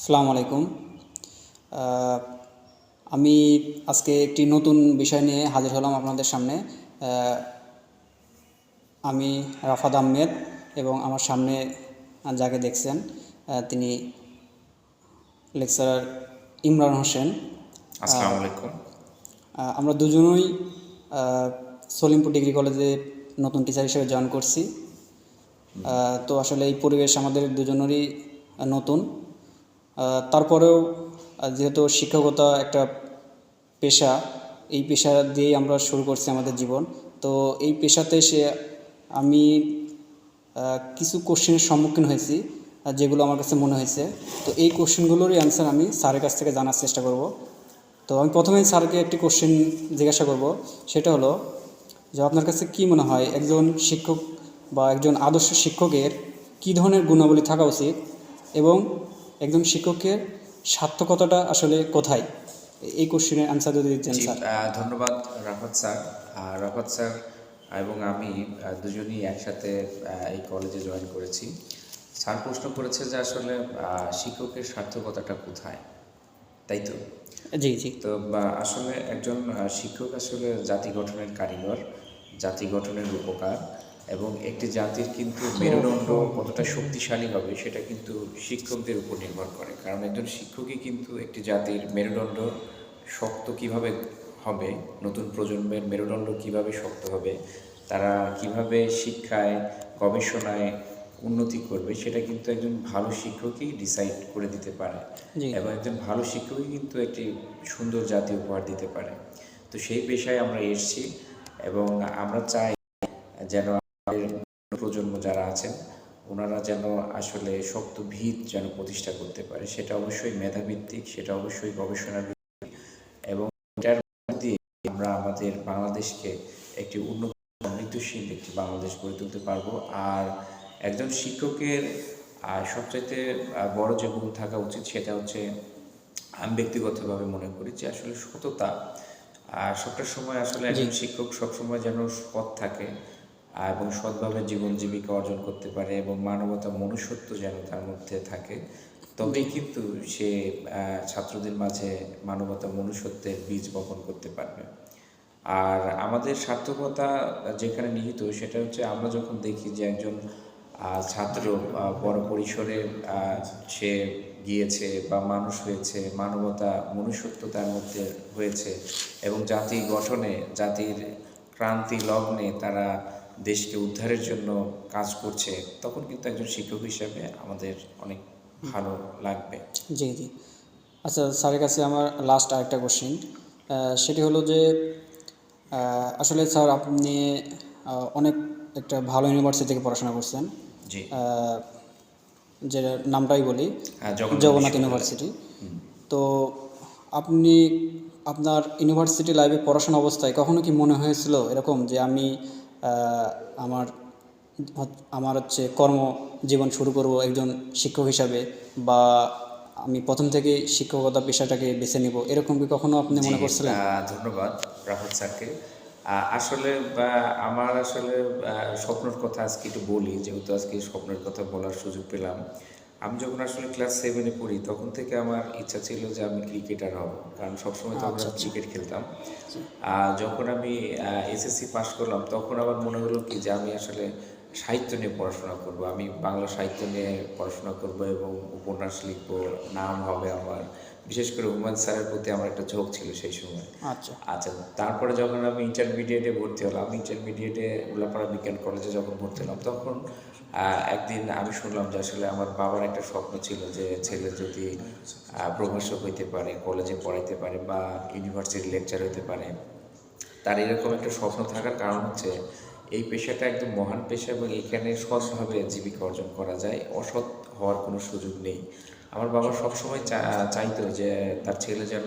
আসসালামু আলাইকুম। আমি আজকে একটি নতুন বিষয় নিয়ে হাজির হলাম আপনাদের সামনে। আমি রাফাদ আহমেদ এবং আমার সামনে যাকে দেখছেন তিনি লেকচারার ইমরান হোসেন। আসসালামু আলাইকুম। আমরা দুজনই সলিমপুর ডিগ্রি কলেজে নতুন টিচার হিসেবে জয়েন করছি। তো আসলে এই পরিবেশ আমাদের দুজনেরই নতুন। তারপরেও যেহেতু শিক্ষকতা একটা পেশা, এই পেশা দিয়েই আমরা শুরু করছি আমাদের জীবন। তো এই পেশাতে সে, আমি কিছু কোশ্চেনের সম্মুখীন হয়েছি যেগুলো আমার কাছে মনে হয়েছে। তো এই কোশ্চেনগুলোরই অ্যান্সার আমি স্যারের কাছ থেকে জানার চেষ্টা করব। তো আমি প্রথমেই স্যারকে একটি কোশ্চেন জিজ্ঞাসা করব। সেটা হলো, যে আপনার কাছে কি মনে হয়, একজন শিক্ষক বা একজন আদর্শ শিক্ষকের কী ধরনের গুণাবলী থাকা উচিত এবং একজন শিক্ষকের সার্থকতাটা আসলে কোথায়? এই কোশ্চেনের আনসার যদি দিচ্ছেন স্যার। ধন্যবাদ রাফাত স্যার। রাফাত স্যার এবং আমি দুজনেই একসাথে এই কলেজে জয়েন করেছি। স্যার প্রশ্ন করেছে যে আসলে শিক্ষকের সার্থকতাটা কোথায়? তাই তো? জি জি। তো আসলে একজন শিক্ষক আসলে জাতি গঠনের কারিগর জাতি গঠনের উপকার এবং একটি জাতির কিন্তু মেরুদণ্ড কতটা শক্তিশালী হবে সেটা কিন্তু শিক্ষকদের উপর নির্ভর করে। কারণ একজন শিক্ষকই কিন্তু একটি জাতির মেরুদণ্ড শক্ত কীভাবে হবে নতুন প্রজন্মের মেরুদণ্ড কীভাবে শক্ত হবে তারা কীভাবে শিক্ষায় গবেষণায় উন্নতি করবে সেটা কিন্তু একজন ভালো শিক্ষকই ডিসাইড করে দিতে পারে। এবং একজন ভালো শিক্ষকই কিন্তু একটি সুন্দর জাতি উপহার দিতে পারে। তো সেই পেশায় আমরা এসেছি এবং আমরা চাই যেন প্রজন্ম যারা আছেন ওনারা যেন আসলে শক্ত ভিত যেন প্রতিষ্ঠা করতে পারে সেটা অবশ্যই মেধাভিত্তিক সেটা অবশ্যই গবেষণা ভিত্তিক এবং এটার দিয়ে আমরা আমাদের বাংলাদেশকে একটি উন্নত সমৃদ্ধশীল একটি বাংলাদেশ গড়ে তুলতে পারব। আর একজন শিক্ষকের সবচাইতে বড় যে গুণ থাকা উচিত সেটা হচ্ছে আমি ব্যক্তিগতভাবে মনে করি যে আসলে সততা। আর সবটা সময় আসলে একজন শিক্ষক সবসময় যেন সৎ থাকে এবং সৎভাবে জীবন জীবিকা অর্জন করতে পারে এবং মানবতা মনুষ্যত্ব যেন তার মধ্যে থাকে। তবেই কিন্তু সে ছাত্রদের মাঝে মানবতা মনুষ্যত্বের বীজ বপন করতে পারবে। আর আমাদের সার্থকতা যেখানে নিহিত সেটা হচ্ছে আমরা যখন দেখি যে একজন ছাত্র বড় পরিসরে সে গিয়েছে বা মানুষ হয়েছে, মানবতা মনুষ্যত্ব তার মধ্যে হয়েছে এবং জাতি গঠনে, জাতির ক্রান্তি লগ্নে তারা দেশকে উদ্ধারের জন্য কাজ করছে তখন কিন্তু একজন শিক্ষক হিসাবে আমাদের অনেক ভালো লাগবে। জি জি। আচ্ছা স্যারের কাছে আমার লাস্ট আরেকটা কোশ্চেন সেটি হলো যে আসলে স্যার আপনি অনেক একটা ভালো ইউনিভার্সিটি থেকে পড়াশোনা করছেন। জি। যে নামটাই বলি হ্যাঁ জগন্নাথ ইউনিভার্সিটি তো আপনি আপনার ইউনিভার্সিটি লাইফে পড়াশোনা অবস্থায় কখনো কি মনে হয়েছিল এরকম যে আমি আমার আমার হচ্ছে কর্মজীবন শুরু করব একজন শিক্ষক হিসাবে বা আমি প্রথম থেকে শিক্ষকতা পেশাটাকে বেছে নেব। এরকম কি কখনো আপনি মনে করছিলেন? ধন্যবাদ রাহুল স্যারকে। আসলে আমার আসলে স্বপ্নের কথা আজকে একটু বলি যেহেতু আজকে স্বপ্নের কথা বলার সুযোগ পেলাম। আমি যখন আসলে ক্লাস সেভেনে পড়ি তখন থেকে আমার ইচ্ছা ছিল যে আমি ক্রিকেটার হব। কারণ সবসময় তো আমরা ক্রিকেট খেলতাম। আর যখন আমি এসএসসি পাশ করলাম তখন আমার মনে হলো কি যে আমি আসলে সাহিত্য নিয়ে পড়াশোনা করব। আমি বাংলা সাহিত্য নিয়ে পড়াশোনা করব এবং উপন্যাস লিখব নাম হবে আমার। বিশেষ করে হুমায়ুন স্যারের প্রতি আমার একটা ঝোঁক ছিল সেই সময়। আচ্ছা। আচ্ছা তারপরে যখন আমি ইন্টারমিডিয়েটে ভর্তি হলাম ইন্টারমিডিয়েটে উল্লাপাড়া বিজ্ঞান কলেজে যখন ভর্তি হলাম তখন একদিন আমি শুনলাম যে আসলে আমার বাবার একটা স্বপ্ন ছিল যে ছেলে যদি প্রভাষক হইতে পারে কলেজে পড়াইতে পারে বা ইউনিভার্সিটি লেকচার হইতে পারে, তার এরকম একটা স্বপ্ন থাকার কারণ হচ্ছে এই পেশাটা একদম মহান পেশা এবং এখানে সৎভাবে জীবিকা অর্জন করা যায়, অসৎ হওয়ার কোনো সুযোগ নেই। আমার বাবা সবসময় চাইতো যে তার ছেলে যেন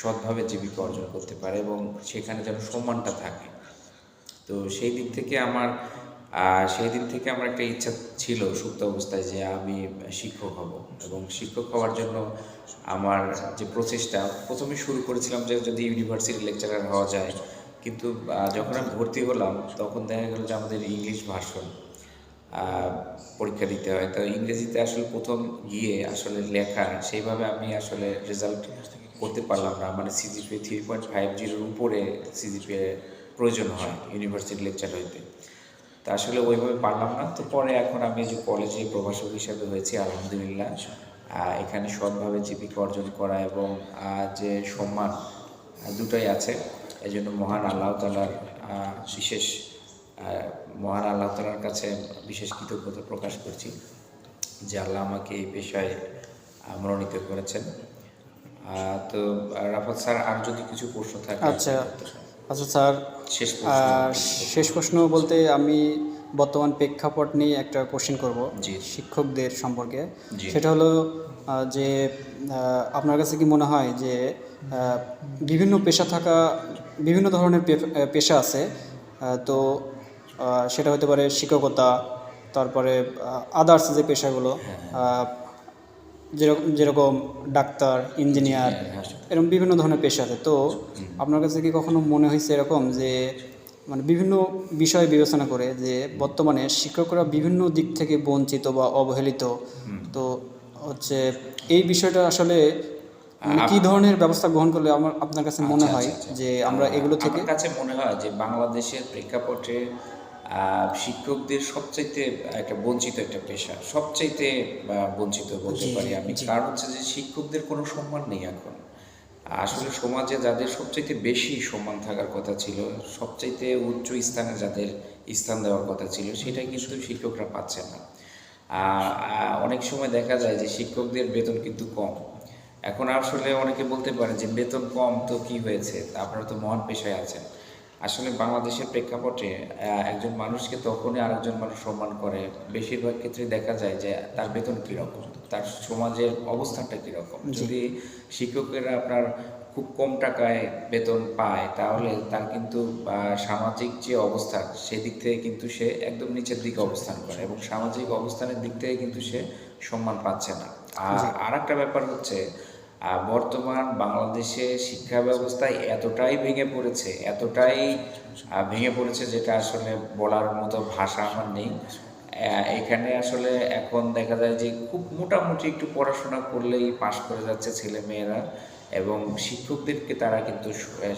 সৎভাবে জীবিকা অর্জন করতে পারে এবং সেখানে যেন সম্মানটা থাকে। তো সেই দিক থেকে আমার আহ, সেই দিন থেকে আমার একটা ইচ্ছা ছিল সুপ্ত অবস্থায় যে আমি শিক্ষক হব এবং শিক্ষক হওয়ার জন্য আমার যে প্রচেষ্টা প্রথমে শুরু করেছিলাম যে যদি ইউনিভার্সিটি লেকচারার হওয়া যায়। কিন্তু যখন আমি ভর্তি হলাম তখন দেখা গেল যে আমাদের ইংলিশ আহ, পরীক্ষা দিতে হয়। তো ইংরেজিতে আসলে প্রথম গিয়ে আসলে লেখা সেইভাবে আমি আসলে রেজাল্ট করতে পারলাম না। মানে সিজিপিএ থ্রি পয়েন্ট ফাইভ জিরোর উপরে সিজিপিএ প্রয়োজন হয় ইউনিভার্সিটি লেকচার হইতে। তা আসলে ওইভাবে পারলাম না। তো পরে এখন আমি যে কলেজে প্রভাষক হিসাবে হয়েছি আলহামদুলিল্লাহ। এখানে সৎভাবে জীবিকা অর্জন করা এবং যে সম্মান দুটোই আছে। এই জন্য মহান আল্লাহ তালার বিশেষ আহ, মহান আল্লাহ তালার কাছে বিশেষ কৃতজ্ঞতা প্রকাশ করছি যে আল্লাহ আমাকে এই পেশায় মনোনীত করেছেন। তো রাফাত স্যার আর যদি কিছু প্রশ্ন থাকে আচ্ছা। আচ্ছা স্যার শেষ প্রশ্ন। বলতে আমি বর্তমান প্রেক্ষাপট নিয়ে একটা কোশ্চেন করব শিক্ষকদের সম্পর্কে। সেটা হলো যে আপনার কাছে কি মনে হয় যে বিভিন্ন পেশা থাকা বিভিন্ন ধরনের পেশা আছে তো সেটা হতে পারে শিক্ষকতা তারপরে আদার্স যে পেশাগুলো আহ, যেরকম যেরকম ডাক্তার ইঞ্জিনিয়ার হ্যাঁ, এরকম বিভিন্ন ধরনের পেশা আছে। তো আপনার কাছে কি কখনো মনে হয়েছে এরকম যে মানে বিভিন্ন বিষয় বিবেচনা করে যে বর্তমানে শিক্ষকরা বিভিন্ন দিক থেকে বঞ্চিত বা অবহেলিত? তো হচ্ছে এই বিষয়টা আসলে মানে কি ধরনের ব্যবস্থা গ্রহণ করলে আমার আপনার কাছে মনে হয় যে আমরা এগুলো থেকে কাছে মনে হয় যে বাংলাদেশের প্রেক্ষাপটে শিক্ষকদের সবচাইতে একটা বঞ্চিত একটা পেশা সবচাইতে বঞ্চিত বলতে পারি আমি। কারণ হচ্ছে যে শিক্ষকদের কোনো সম্মান নেই এখন। আসলে সমাজে যাদের সবচাইতে বেশি সম্মান থাকার কথা ছিল সবচাইতে উচ্চ স্থানে যাদের স্থান দেওয়ার কথা ছিল সেটা কিন্তু শিক্ষকরা পাচ্ছে না। অনেক সময় দেখা যায় যে শিক্ষকদের বেতন কিন্তু কম। এখন আসলে অনেকে বলতে পারে যে বেতন কম তো কি হয়েছে? আপনারা তো মহান পেশায় আছেন। আসলে বাংলাদেশের প্রেক্ষাপটে একজন মানুষকে তখনই আরেকজন মানুষ সম্মান করে। বেশিরভাগ ক্ষেত্রে দেখা যায় যে তার বেতন কীরকম তার সমাজের অবস্থানটা কীরকম। যদি শিক্ষকেরা আপনার খুব কম টাকায় বেতন পায় তাহলে তার কিন্তু সামাজিক যে অবস্থান সেদিক থেকে কিন্তু সে একদম নিচের দিকে অবস্থান করে এবং সামাজিক অবস্থানের দিক থেকে কিন্তু সে সম্মান পাচ্ছে না। আর আর একটা ব্যাপার হচ্ছে বর্তমান বাংলাদেশে শিক্ষা ব্যবস্থায় এতটাই ভেঙে পড়েছে এতটাই ভেঙে পড়েছে যেটা আসলে বলার মতো ভাষা আমার নেই। এখানে আসলে এখন দেখা যায় যে খুব মোটামুটি একটু পড়াশোনা করলেই পাশ করে যাচ্ছে ছেলে মেয়েরা এবং শিক্ষকদেরকে তারা কিন্তু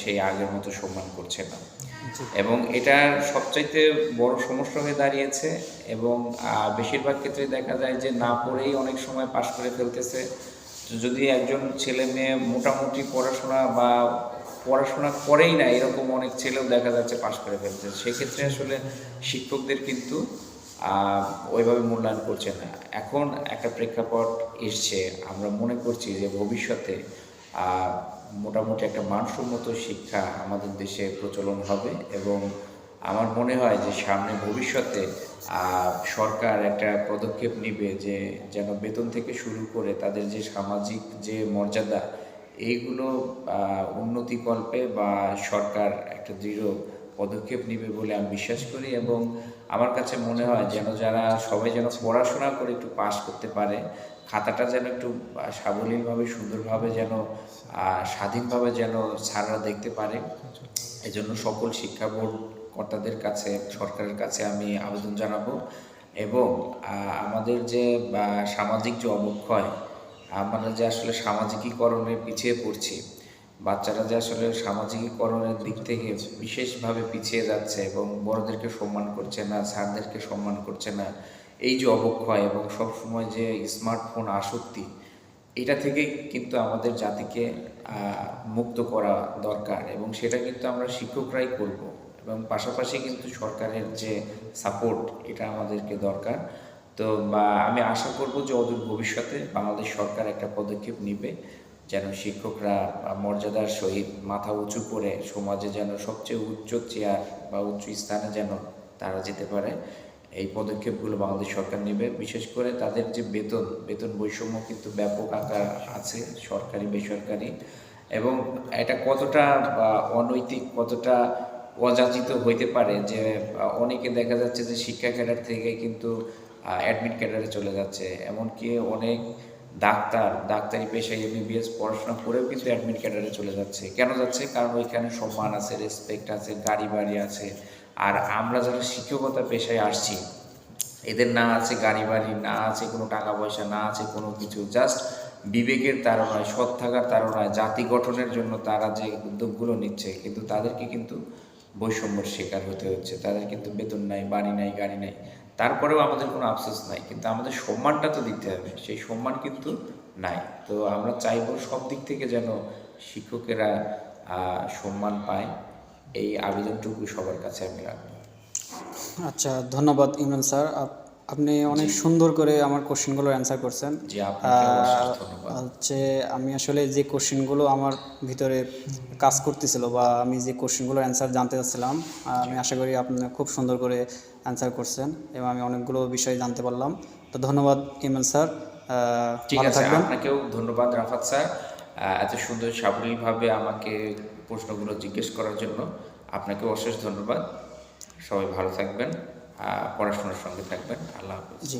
সেই আগের মতো সম্মান করছে না। এবং এটা সবচাইতে বড় সমস্যা হয়ে দাঁড়িয়েছে এবং বেশিরভাগ ক্ষেত্রে দেখা যায় যে না পড়েই অনেক সময় পাশ করে ফেলতেছে। যদি একজন ছেলে মেয়ে মোটামুটি পড়াশোনা বা পড়াশোনা করেই না, এরকম অনেক ছেলেও দেখা যাচ্ছে পাশ করে ফেলছে। সেক্ষেত্রে আসলে শিক্ষকদের কিন্তু ওইভাবে মূল্যায়ন করছে না। এখন একটা প্রেক্ষাপট এসছে, আমরা মনে করছি যে ভবিষ্যতে মোটামুটি একটা মানসম্মত শিক্ষা আমাদের দেশে প্রচলন হবে এবং আমার মনে হয় যে সামনে ভবিষ্যতে সরকার একটা পদক্ষেপ নেবে যে যেন বেতন থেকে শুরু করে তাদের যে সামাজিক যে মর্যাদা, এইগুলো উন্নতিকল্পে বা সরকার একটা দৃঢ় পদক্ষেপ নেবে বলে আমি বিশ্বাস করি এবং আমার কাছে মনে হয় যেন যারা সবাই যেন পড়াশোনা করে একটু পাশ করতে পারে খাতাটা যেন একটু সাবলীলভাবে, সুন্দরভাবে যেন স্বাধীনভাবে যেন স্যাররা দেখতে পারে। এজন্য সকল শিক্ষা বোর্ড কর্তাদের কাছে, সরকারের কাছে আমি আবেদন জানাব এবং আমাদের যে সামাজিক যে অবক্ষয়, আমরা যে আসলে সামাজিকীকরণে পিছিয়ে পড়ছি, বাচ্চারা যে আসলে সামাজিকীকরণের দিক থেকে বিশেষভাবে পিছিয়ে যাচ্ছে এবং বড়দেরকে সম্মান করছে না, স্যারদেরকে সম্মান করছে না এই যে অবক্ষয় এবং সবসময় যে স্মার্টফোন আসক্তি, এটা থেকে কিন্তু আমাদের জাতিকে মুক্ত করা দরকার এবং সেটা কিন্তু আমরা শিক্ষকরাই করব এবং পাশাপাশি কিন্তু সরকারের যে সাপোর্ট এটা আমাদেরকে দরকার। তো, বা আমি আশা করব যে অদূর ভবিষ্যতে বাংলাদেশ সরকার একটা পদক্ষেপ নেবে, যেন শিক্ষকরা মর্যাদার সহিত মাথা উঁচু করে সমাজে যেন সবচেয়ে উচ্চ চেয়ার বা উচ্চ স্থানে যেন তারা যেতে পারে। এই পদক্ষেপগুলো বাংলাদেশ সরকার নেবে। বিশেষ করে তাদের যে বেতন বেতন বৈষম্য কিন্তু ব্যাপক আকার আছে, সরকারি, বেসরকারি। এবং এটা কতটা অনৈতিক, কতটা অযাচিত হইতে পারে যে, অনেকে দেখা যাচ্ছে যে শিক্ষা ক্যাডার থেকে কিন্তু অ্যাডমিট ক্যাডারে চলে যাচ্ছে। এমনকি অনেক ডাক্তার, ডাক্তারি পেশায় এমবিবিএস পড়াশোনা করেও কিন্তু অ্যাডমিট ক্যাডারে চলে যাচ্ছে। কেন যাচ্ছে? কারণ ওইখানে সম্মান আছে রেসপেক্ট আছে, গাড়ি বাড়ি আছে আর আমরা যারা শিক্ষকতা পেশায় আসছি, এদের না আছে গাড়ি বাড়ি, না আছে কোনো টাকা পয়সা, না আছে কোনো কিছু জাস্ট বিবেকের তাড়নায়, সৎ থাকার তাড়নায়, জাতি গঠনের জন্য তারা যে উদ্যোগগুলো নিচ্ছে, কিন্তু তাদেরকে কিন্তু বৈষম্যর শিকার হতে হচ্ছে। তাদের কিন্তু বেতন নাই, বাড়ি নাই, গাড়ি নাই। তারপরেও আমাদের কোনো আফসোস নাই, কিন্তু আমাদের সম্মানটা তো দিতে হবে, সেই সম্মান কিন্তু নাই। তো আমরা চাইব সব দিক থেকে যেন শিক্ষকেরা সম্মান পায়। এই আবেদনটুকু সবার কাছে আমি রাখব। আচ্ছা ধন্যবাদ ইমরান স্যার। আপনি অনেক সুন্দর করে আমার কোশ্চেনগুলোর অ্যান্সার করছেন। হচ্ছে আমি আসলে যে কোশ্চেনগুলো আমার ভিতরে কাজ করতেছিল বা আমি যে কোশ্চেনগুলোর অ্যান্সার জানতে চাচ্ছিলাম আমি আশা করি আপনি খুব সুন্দর করে অ্যান্সার করছেন এবং আমি অনেকগুলো বিষয় জানতে পারলাম। তো ধন্যবাদ ইমরান স্যার। ঠিক আছে আপনাকেও ধন্যবাদ রাফাত স্যার। এত সুন্দর সাবলীলভাবে আমাকে প্রশ্নগুলো জিজ্ঞেস করার জন্য আপনাকে অশেষ ধন্যবাদ। সবাই ভালো থাকবেন পড়াশোনার সঙ্গে থাকবেন। আল্লাহ হাফিজ।